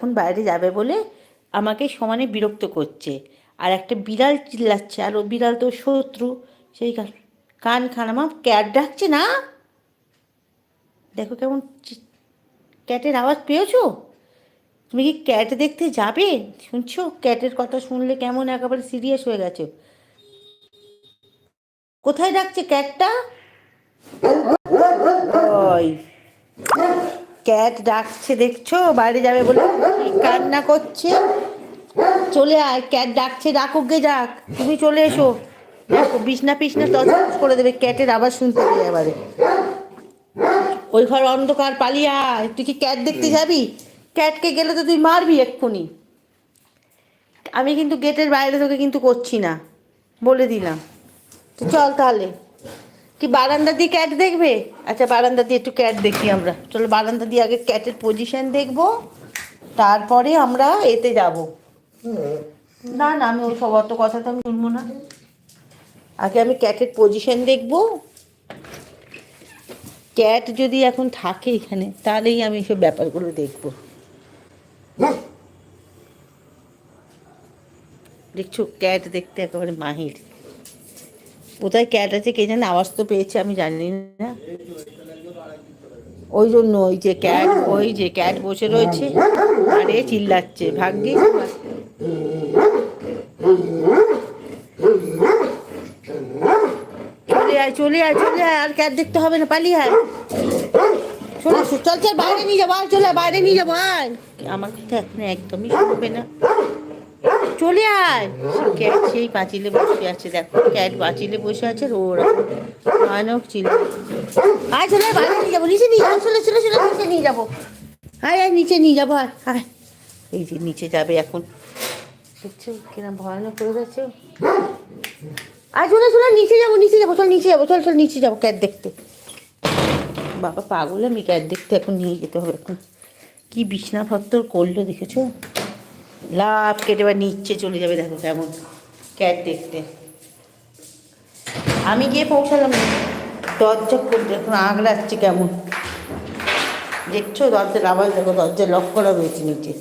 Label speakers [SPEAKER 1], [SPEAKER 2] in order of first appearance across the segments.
[SPEAKER 1] এখন বাইরে যাবে বলে আমাকে সমানে বিরক্ত করছে। আর একটা বিড়াল চিল্লাচ্ছে, আর ও বিড়াল তো শত্রু, সেই কান খানামা ক্যাট ডাকছে না? দেখো কেমন ক্যাটের আওয়াজ পেয়েছ? তুমি কি ক্যাট দেখতে যাবে? শুনছো? ক্যাটের কথা শুনলে কেমন একেবারে সিরিয়াস হয়ে গেছে। কোথায় ডাকছে ক্যাটটা? ওই। ক্যাট ডাকছে, দেখছ? বাইরে যাবে বলে কান্না করছে। চলে আয়, ক্যাট ডাকছে, ডাকুক গে যাক। তুমি চলে এসো। দেখো, বিছনা পিছনা তছনছ করে দেবে ক্যাটের আবার শুনতে পেয়ে এবারে। ওই ঘর অন্ধকার, পালিয়ে আয়। তুই কি ক্যাট দেখতে যাবি? ক্যাটকে গেলে তো তুই মারবি এক্ষুনি। আমি কিন্তু গেটের বাইরে তোকে কিন্তু করছি না। বলে দিলাম। তো চল তাহলে। কি বারান্দা দিয়ে ক্যাট দেখবে? আচ্ছা বারান্দা দিয়ে একটু ক্যাট দেখি আমরা। চলো, বারান্দা দিয়ে আগে ক্যাটের পজিশন দেখব। তারপরে আমরা এতে যাব। না না, আমি ওই সব অত কথা তো আমি শুনব না। আগে আমি ক্যাটের পজিশন দেখব। ক্যাট যদি এখন থাকে এখানে, তাহলেই আমি সব ব্যাপারগুলো দেখব। দেখছ ক্যাট দেখতে একেবারে মাহির। কোথায় ক্যাট আছে কে জানে? আওয়াজ তো পেয়েছে, আমি জানি না। ওই জন্য ওই যে ক্যাট ওই যে ক্যাট বসে রয়েছে। আরে চিল্লাচ্ছে ভাগ্যে চলে আয় চলে আয় চলে আয়, আর ক্যাট দেখতে হবে না, পালিয়ে আয়। চলে চল চল, বাইরে নিয়ে যাব, আয়, চলে বাইরে নিয়ে যাব, আয়। আমার কথা এখন একদমই শুনবে না। চলে আয়। ক্যাট সেই পাঁচিলে বসে আছে, দেখো। ক্যাট পাঁচিলে বসে আছে আর ভয়ানক ছিল আয় চলে বাইরে নিয়ে যাব। নিচে নিয়ে যাব, চলে চলে চলে, নিচে নিয়ে যাব। আয় আয়, নিচে নিয়ে যাব, আয় আয়। এই যে নিচে যাবে এখন। দেখছ, কিরম ভয়ানক করে গেছে আয়, চলে চলে, নিচে যাব নিচে যাব, চল, নিচে যাব, চল চল, নিচে যাব, ক্যাট দেখতে। বাবা, পাগল আমি, ক্যাট দেখতে এখন নিয়ে যেতে হবে এখন। কি বিছনা ফত্তর করল, দেখেছ? লাভ কেটে বা নিচে চলে যাবে, দেখো কেমন ক্যাট দেখতে। আমি গিয়ে পৌঁছালাম। দরজা করতে এখন আগড়াচ্ছে কেমন। দেখছ? দরজার আওয়াজ, দেখো, দরজা লক করা রয়েছে নিচে।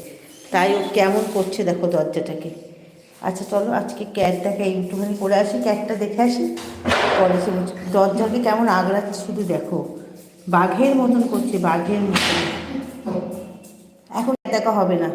[SPEAKER 1] তাই ও কেমন করছে, দেখো দরজাটাকে। আচ্ছা চলো, আজকে ক্যাটটাকে একটুখানি করে আসি, ক্যাটটা দেখে আসি। পরে সে দরজাকে কেমন আগড়াচ্ছে শুধু দেখো। বাঘের মতন করছে, বাঘের মতন। এখন দেখা হবে না।